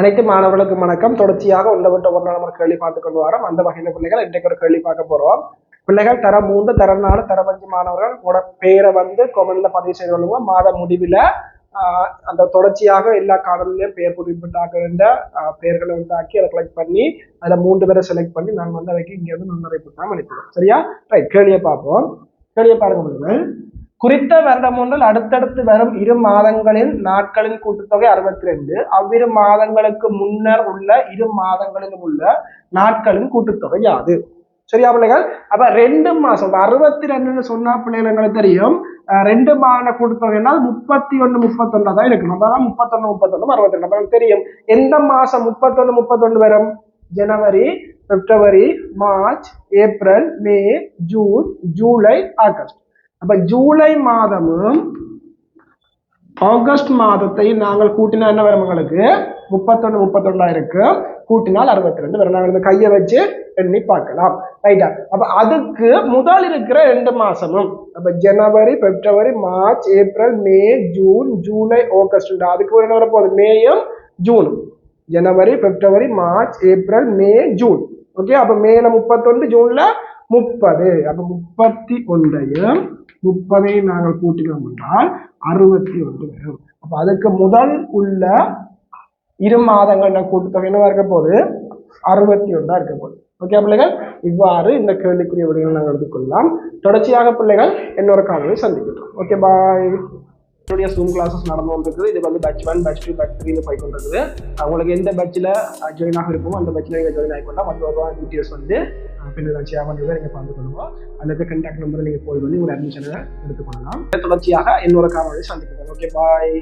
அனைத்து மாணவர்களுக்கு வணக்கம். தொடர்ச்சியாக ஒன்றை விட்டு ஒரு நம்ம கேள்வி பார்த்து கொண்டு வரோம். அந்த வகையில் பிள்ளைகள் இன்றைக்கு ஒரு கேள்வி பார்க்க போறோம். பிள்ளைகள் தர மூன்று தர நாலு தர அஞ்சு மாணவர்கள் உங்களோட பேரை வந்து கொமெண்ட்ல பதிவு செய்து கொள்ளுவோம். மாத முடிவில் அந்த தொடர்ச்சியாக எல்லா காடலையும் பெயர் குறிப்பிட்டாக்க வேண்ட பெயர்களை உண்டாக்கி அதை கலெக்ட் பண்ணி அதை மூன்று பேரை செலக்ட் பண்ணி நான் வந்து வரைக்கும் இங்கே வந்து நுண்ணறை புத்தகம் அனுப்பிடுவோம். சரியா? ரைட் கேள்வியை பார்ப்போம். கேள்வியை பாருங்க பிள்ளைகள். குறித்த வருடம் ஒன்றில் அடுத்தடுத்து வரும் இரு மாதங்களின் நாட்களின் கூட்டுத்தொகை அறுபத்தி ரெண்டு அவ்விரு மாதங்களுக்கு முன்னர் உள்ள இரு மாதங்களிலும் உள்ள நாட்களின் கூட்டுத்தொகை யாது. சரியா பிள்ளைகள்? அப்ப ரெண்டு மாசம் அறுபத்தி ரெண்டுன்னு சொன்னா பிள்ளைகள் எங்களுக்கு தெரியும். ரெண்டு மாத கூட்டுத்தொகைனால் முப்பத்தி ஒன்று முப்பத்தொன்னு தான் இருக்கணும் நம்ம தான் முப்பத்தொன்னு முப்பத்தொன்னு அறுபத்தி ரெண்டு நமக்கு தெரியும். எந்த மாசம் முப்பத்தொன்னு முப்பத்தொன்னு வரும்? ஜனவரி பிப்ரவரி மார்ச் ஏப்ரல் மே ஜூன் ஜூலை ஆகஸ்ட். அப்ப ஜூலை மாதமும் ஆகஸ்ட் மாதத்தை நாங்கள் கூட்டினா என்ன வரும் உங்களுக்கு? முப்பத்தொன்னு முப்பத்தொன்னா இருக்கு. கூட்டினால் அறுபத்தி ரெண்டு வரும். நாங்கள் இந்த கையை வச்சு எண்ணி பார்க்கலாம். ரைட்டா அப்ப அதுக்கு முதல் இருக்கிற ரெண்டு மாசமும். அப்ப ஜனவரி பிப்ரவரி மார்ச் ஏப்ரல் மே ஜூன் ஜூலை ஆகஸ்ட் அதுக்கு என்ன வரப்போகுது மேயும் ஜூனும். ஜனவரி பிப்ரவரி மார்ச் ஏப்ரல் மே ஜூன். ஓகே அப்ப மேல முப்பத்தொன்று ஜூன்ல முப்பது. அப்ப முப்பத்தி ஒன்றையும் முப்பதை நாங்கள் கூட்டினோம் என்றால் அறுபத்தி ஒன்று வரும். அப்ப அதுக்கு முதல் உள்ள இரு மாதங்கள் கூட்டுத்தொகை என்னவா இருக்க போகுது? அறுபத்தி ஒன்றா இருக்க போகுது. ஓகே பிள்ளைகள் இவ்வாறு இந்த கேள்விக்குரிய விடைகளை நாங்கள் எடுத்துக்கொள்ளலாம் தொடர்ச்சியாக பிள்ளைகள் இன்னொரு காலையில் சந்திக்கிட்டோம் ஓகே பாய் என்னுடைய ஜூம் கிளாஸஸ் நடந்து வந்துருக்குது இது வந்து batch one batch two batch three போய் கொண்டிருக்குது உங்களுக்கு எந்த பேட்சில் ஜாயின் ஆக இருக்குமோ அந்த பேட்சில் நீங்கள் ஜாயின் ஆகிக்கொண்டா வந்து ரூபாய் டீட்டெயில்ஸ் வந்து பின்னர் ஷேர் பண்ணுறதை நீங்கள் பார்த்து கொள்ளுவோம் அல்லது கண்டாக்ட் நம்பரை நீங்கள் போய் வந்து உங்கள் அட்மிஷனை எடுத்துக்கொள்ளலாம். தொடர்ச்சியாக இன்னொரு காணொலி சந்திக்கிறேன். Okay bye